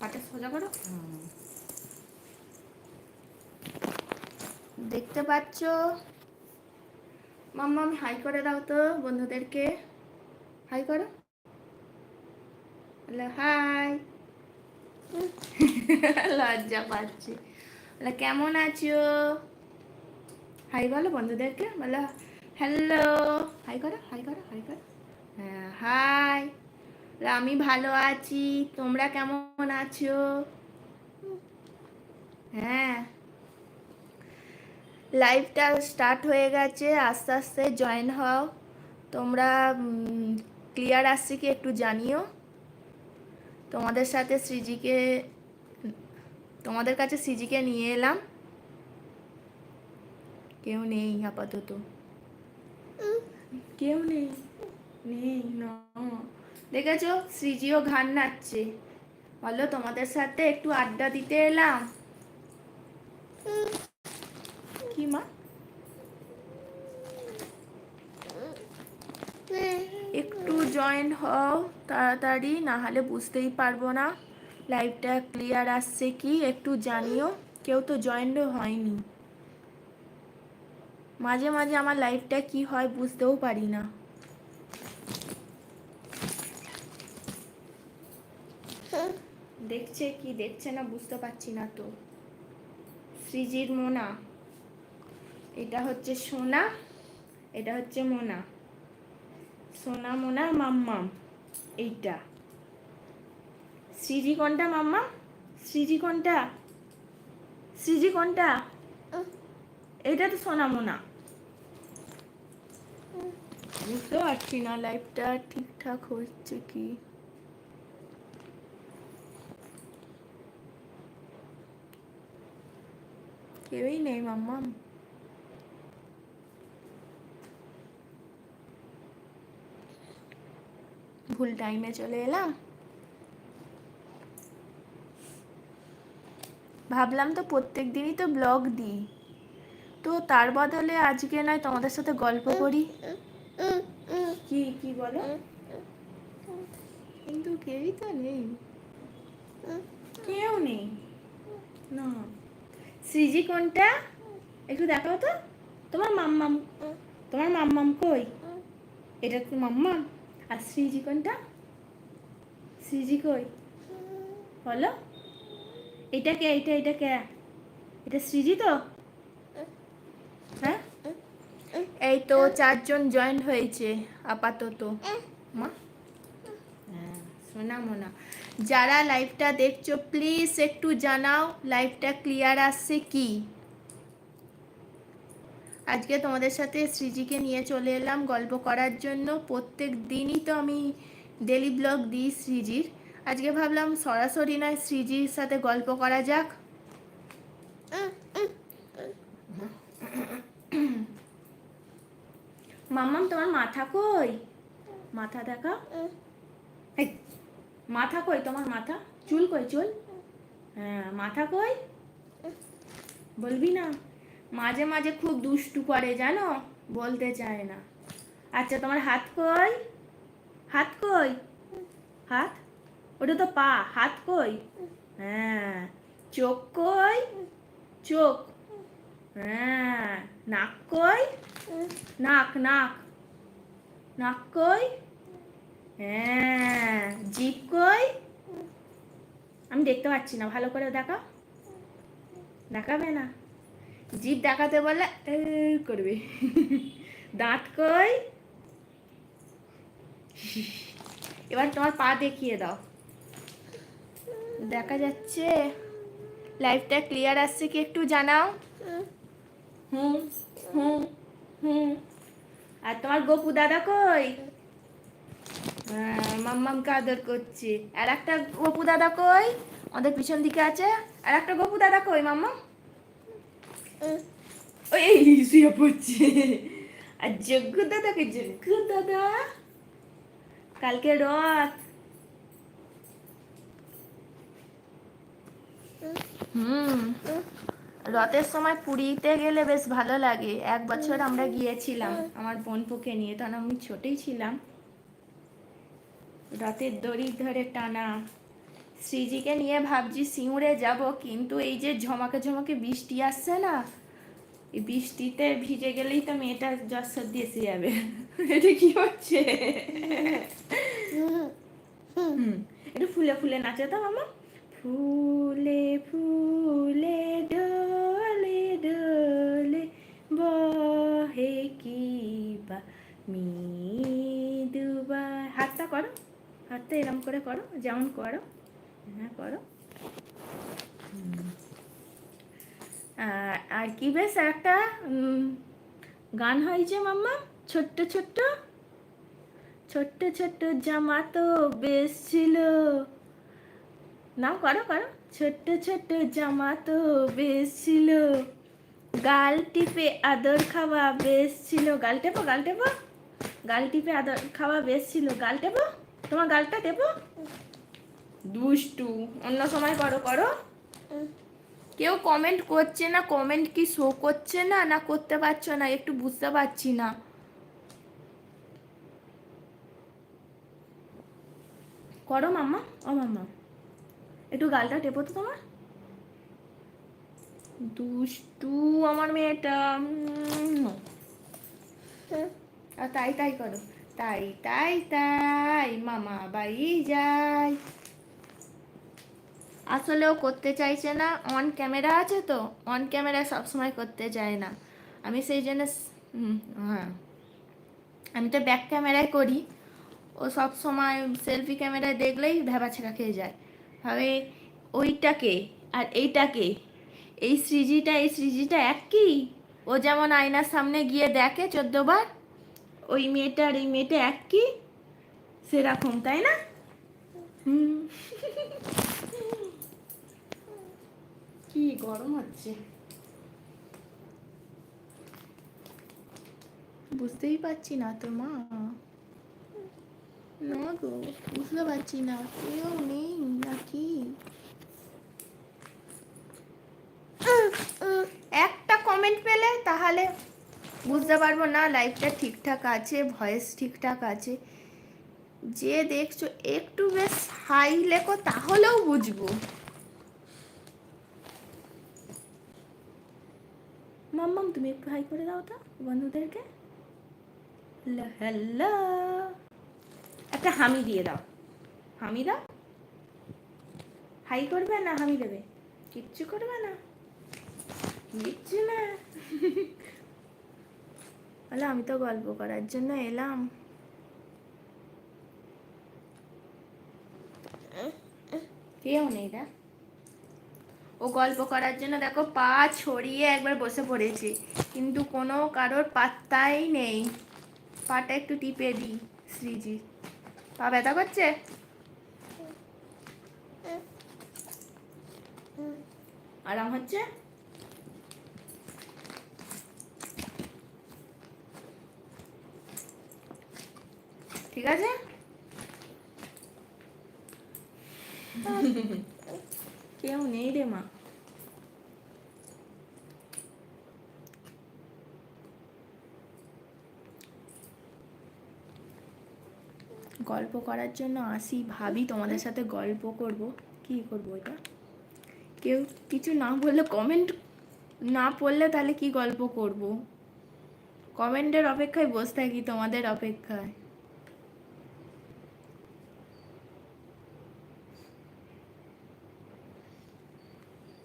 পাটা সোজা করো? দেখতে পাচ্ছ? মাম্মা, আমি হাই করে দাও তো বন্ধুদেরকে। হাই করো। হাই। লজ্জা পাচ্ছি। বলে, কেমন আছো? হাই বলো বন্ধুদেরকে। বলো, হ্যালো। হাই করো হাই করো হাই করো। হ্যাঁ হাই। আমি ভালো আছি। তোমরা কেমন আছো? হ্যাঁ। লাইভটা স্টার্ট হয়ে গেছে আস্তে আস্তে জয়েন হও। তোমরা ক্লিয়ার আসছে কি একটু জানিও। তোমাদের সাথে সৃজিকে তোমাদের কাছে সৃজিকে নিয়ে এলাম। কেউ নেই আপাতত। কেউ নেই? নেই না। দেখেছ? সৃজিও ঘান নাচছে। বলো, তোমাদের সাথে একটু আড্ডা দিতে এলাম? কি মা? একটু জয়েন হও তাড়াতাড়ি না হলে বুঝতেই পারব না। লাইভটা ক্লিয়ার আসছে কি? একটু জানিও, কেউ তো জয়েনও হয়নি। মাঝে মাঝে আমার লাইফটা কি হয় বুঝতেও পারি না। দেখছে কি দেখছে না বুঝতে পারছি না তো। সৃজির মোনা। এটা হচ্ছে সোনা, এটা হচ্ছে মোনা। সোনা মোনা, মাম্মাম, এইটা। সৃজি কোনটা মাম্মা সৃজি কোনটা? সৃজি কোনটা? এটা তো সোনা মোনা। বুঝতে পারছি না লাইফটা ঠিকঠাক হচ্ছে কি? কেউই নেই মাম্মা ভুল টাইমে চলে এলাম। ভাবলাম তো প্রত্যেক দিনই তো ব্লগ দিই। তো তার বদলে আজকে নয়, তোমাদের সাথে গল্প করি। কি কি বলো? কিন্তু কেউই তো নেই। কেউ নেই? না। সৃজি কোনটা? একটু দেখাও তো। তোমার মাম্মাম। তোমার মাম্মাম কই? এটা তো মাম্মাম আর সৃজি কোনটা? সৃজি কই? বলো। এটা কে? এটা এটা কে? এটা সৃজি তো? হ্যাঁ? এই তো চারজন জয়েন হয়েছে আপাতত। মা? শোনা মোনা। যারা লাইভটা দেখছ প্লিজ একটু জানাও, লাইভটা ক্লিয়ার আসছে কি? আজকে তোমাদের সাথে সৃজিকে নিয়ে চলে এলাম গল্প করার জন্য। প্রত্যেক দিনই তো আমি ডেলি ব্লগ দিই সৃজির আজকে ভাবলাম সরাসরি নয় সৃজির সাথে গল্প করা যাক। মাম্মাম, তোমার মাথা কই? মাথা দেখা। মাথা কই? তোমার মাথা? চুল কই? চুল? হ্যাঁ মাথা কই? বলবি না? মাঝে মাঝে খুব দুষ্টু করে, জানো? বলতে চায় না। আচ্ছা তোমার হাত কই? হাত কই? হাত? ওটা তো পা। হাত কই? হ্যাঁ। চোখ কই? চোখ। হ্যাঁ। নাক কই? নাক নাক। নাক কই? হ্যাঁ জিভ কই? আমি দেখতে পাচ্ছি না, ভালো করে দেখা দেখাবে না? জিভ দেখাতে এই করবে। দাঁত কই? এবার তোমার পা দেখিয়ে দাও। দেখা যাচ্ছে, লাইফটা ক্লিয়ার আসছে কি একটু জানাও। হুম হুম হুম। আর তোমার গোপু দাদা কই? মাম্মামকে আদর করছে? আর একটা গপু দাদা কই? আমাদের পিছন দিকে আছে। আর একটা গপু দাদা কই মাম্মা ওই এই শুয়ে পড়ছে। আর যজ্ঞ দাদাকে যজ্ঞ দাদা? কালকে রথ। হুম। রথের সময় পুরীতে গেলে বেশ ভালো লাগে। এক বছর আমরা গিয়েছিলাম আমার বোনপুকে নিয়ে। তখন আমি ছোটই ছিলাম। রথের দড়ি ধরে টানা। শ্রীজিকে নিয়ে ভাবছি সিঙ্গুরে যাব, কিন্তু এই যে ঝমাকে ঝমাকে বৃষ্টি আসছে না, এই বৃষ্টিতে ভিজে গেলেই তো মেয়েটা জ্বর সর্দি এসে যাবে। এটা কি হচ্ছে? একটু ফুলে ফুলে নাচে তো মামা। ফুলে ফুলে ডলে ডলে বহে কি বা মৃদুবা হাতটা করো। হাতটা এরম করে করো, যেমন করো। হ্যাঁ করো। আর- কি বেশ একটা গান হয়েছে মাম্মা? ছোট্ট ছোট্ট? ছোট্ট ছোট্ট জামা তো বেশ ছিল। নাও, করো করো। ছোট্ট ছোট্ট জামা তো বেশ ছিল। গাল টিপে আদর খাওয়া বেশ ছিল। গাল টেপো গাল টেপো। গাল টিপে আদর খাওয়া বেশ ছিল। গাল টেপো। তোমার গালটা দেবো? দুষ্টু অন্য সময় করো করো। কেউ কমেন্ট করছে না কমেন্ট কি শো করছে না না করতে পারছ না? একটু বুঝতে পারছি না। করো মাম্মা। ও মাম্মা একটু গালটা টেপো তো তোমার। দুষ্টু আমার মেয়েটা আর তাই তাই করো। তাই তাই তাই, মামা বাড়ি যাই। আসলে ও করতে চাইছে না অন ক্যামেরা আছে তো অন ক্যামেরা সবসময় করতে চায় না। আমি সেই জন্য হ্যাঁ। আমি তো ব্যাক ক্যামেরায় করি। ও সব সময় সেলফি ক্যামেরায় দেখলেই ভেবা ছেঁকা খেয়ে যায়। ভাবে ওইটাকে আর এইটাকে, এই সৃজিটা এই সৃজিটা এক কি ও যেমন আয়নার সামনে গিয়ে দেখে চোদ্দবার ওই মেয়েটা আর এই মেয়েটা এক কি সেরকম তাই না? কি গরম হচ্ছে। বুঝতেই পারছি না তো মা। না গো বুঝতে পারছি না কেউ নেই নাকি? একটা কমেন্ট পেলে তাহলে বুঝতে পারব না লাইফটা ঠিকঠাক আছে ভয়েস ঠিকঠাক আছে। যে দেখছ একটু বেশ হাই লেখো, তাহলেও বুঝব। মাম্মাম তুমি একটু হাই করে দাও তো, বন্ধুদেরকে। হ্যালো। একটা হামি দিয়ে দাও। হামি দাও। হাই করবে না হামি দেবে? কিচ্ছু করবে না। কিচ্ছু না। বলে আমি তো গল্প করার জন্য এলাম। কেউ নেই দেখ ও গল্প করার জন্য দেখো পা ছড়িয়ে একবার বসে পড়েছে, কিন্তু কোনো কারোর পাত্তাই নেই। পাটা একটু টিপে দিই, শ্রীজি। পা ব্যথা করছে? আরাম হচ্ছে? ঠিক আছে? কেউ নেই রে মা। গল্প করার জন্য আসি, ভাবি তোমাদের সাথে গল্প করব। কি করব এটা? কেউ কিছু না বললে কমেন্ট না পড়লে তাহলে কি গল্প করব? কমেন্টের অপেক্ষায় বসে থাকি তোমাদের অপেক্ষায়।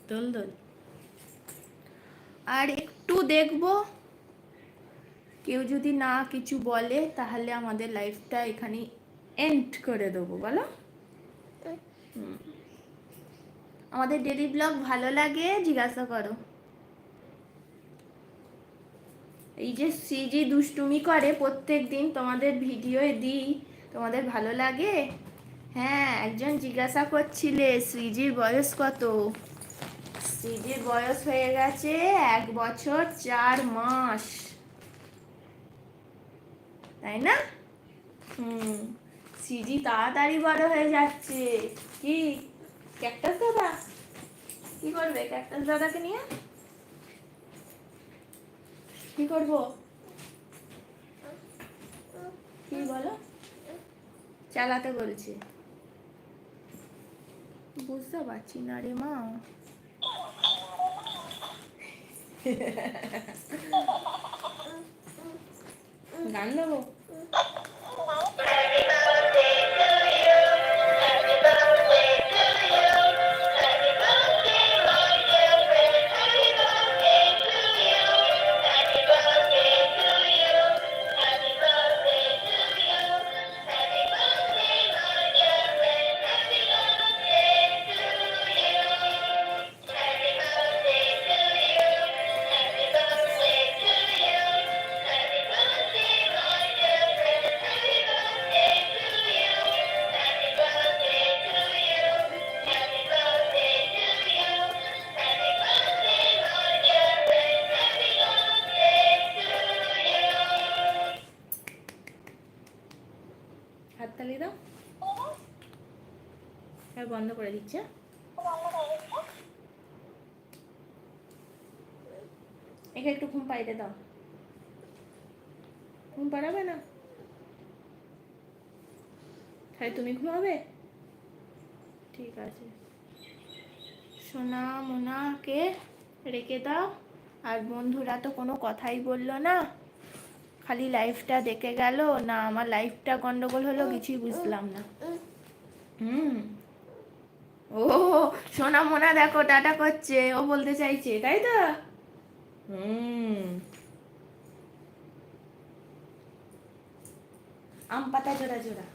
দোল আর একটু দেখব। কেউ যদি না কিছু বলে, তাহলে আমাদের লাইফটা এখানে এন্ড করে দেবো, বলো? আমাদের ডেলি ব্লগ ভালো লাগে, জিজ্ঞাসা করো। এই যে সিজি দুষ্টুমি করে প্রত্যেক দিন, তোমাদের ভিডিও দিই, তোমাদের ভালো লাগে? হ্যাঁ একজন জিজ্ঞাসা করছিলে শ্রীজির বয়স কত? শ্রীজির বয়স হয়ে গেছে এক বছর চার মাস। তাই না? হুম, সিজি তাড়াতাড়ি বড় হয়ে যাচ্ছে। কি? ক্যাকটাস দাদা? কি করবে ক্যাকটাস দাদাকে নিয়ে? কি করব? কি বলো? চালাতে বলছে। বুঝতে পারছি না রে মা। গান দেবো হাততালি বন্ধ করে দিচ্ছে। একে একটু ঘুম পাইতে দাও। ঘুম পাড়াবে না? তাহলে তুমি ঘুমাবে? ঠিক আছে। সোনা মোনাকে রেখে দাও। আর বন্ধুরা তো কোনো কথাই বলল না। খালি লাইফটা দেখে গেল। না, আমার লাইফটা গন্ডগোল হলো, কিছুই বুঝলাম না। হুম। ও, সোনা মোনা দেখো, টাটা করছে, ও বলতে চাইছে, তাই তো? আম পাতা জোড়া জোড়া।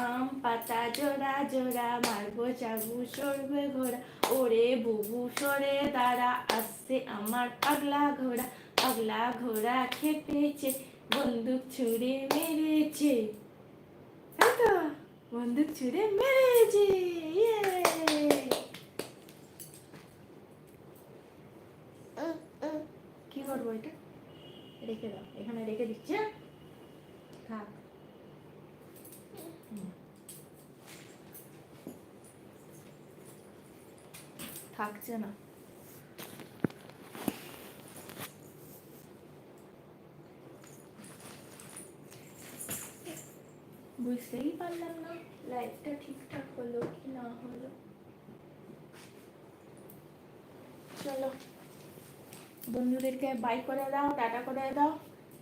আম পাতা জোড়া জোড়া, মারবো চাবু, সরবে ঘোড়া। ওরে বুবু সরে দাঁড়া আসছে আমার পাগলা ঘোড়া। পাগলা ঘোড়া খেপেছে, বন্দুক ছুড়ে মেরেছে। তাই তো? বন্দুক ছুড়ে মেরেছে কি করব এটা রেখে দাও এখানে রেখে দিচ্ছি? থাক। থাকছে না বুঝতেই পারলাম না লাইফটা ঠিকঠাক হলো কি না হলো। চলো, বন্ধুদেরকে বাই করে দাও, টাটা করে দাও,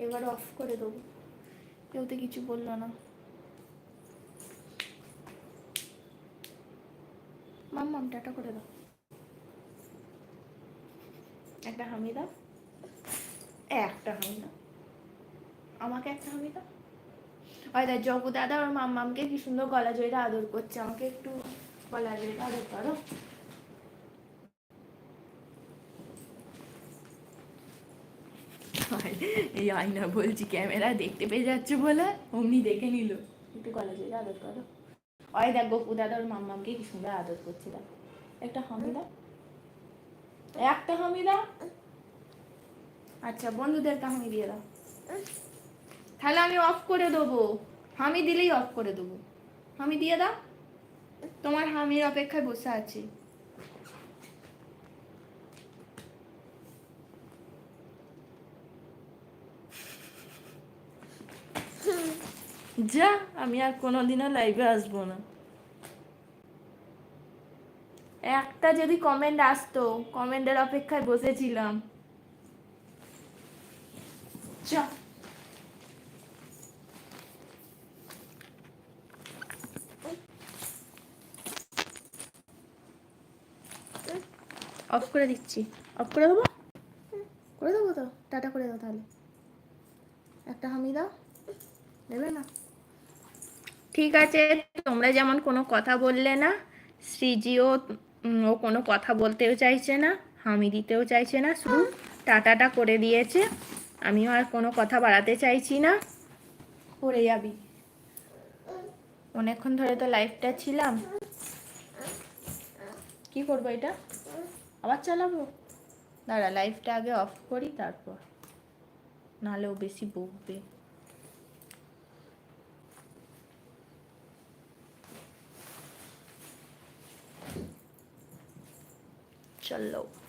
এবার অফ করে দেবো। কেউ তো কিছু বলল না। মাম্মাম টাটা করে দাও। একটা হামি দাও একটা হামি দাও আমাকে একটা হামি দাও ওই দেখ জগু দাদা ওর মাম্মামকে কি সুন্দর গলা জয়টা আদর করছে। আমাকে একটু গলা জয়টা আদর করো। এই আয়না বলছি ক্যামেরা দেখতে পেয়ে যাচ্ছে বলে অমনি দেখে নিল। একটু গলা জয়টা আদর করো। ওই দেখ গপু দাদা ওর মাম্মামকে কি সুন্দর আদর করছে দাও একটা হামি দাও। একটা হামি দাও। আচ্ছা বন্ধুদেরকে হামি দিয়ে দাও। তাহলে আমি অফ করে দেবো। হামি দিলেই অফ করে দেবো। হামি দিয়ে দাও। তোমার হামির অপেক্ষায় বসে আছি। যা, আমি আর কোনোদিনও লাইভে আসব না। একটা যদি কমেন্ট আসতো কমেন্টের অপেক্ষায় বসেছিলাম। অফ করে দিচ্ছি। অফ করে দেবো? করে দেবো তো? টাটা করে দাও তাহলে। একটা হামি দাও। দেবে না? ঠিক আছে তোমরা যেমন কোনো কথা বললে না উম, ও কোনো কথা বলতেও চাইছে না হামি দিতেও চাইছে না শুধু টাটাটা করে দিয়েছে। আমিও আর কোনো কথা বাড়াতে চাইছি না। পড়ে যাবি। অনেকক্ষণ ধরে তো লাইফটা ছিলাম। কি করব এটা? আবার চালাবো? দাঁড়া লাইফটা আগে অফ করি তারপর। নাহলে ও বেশি বকবে। চলো।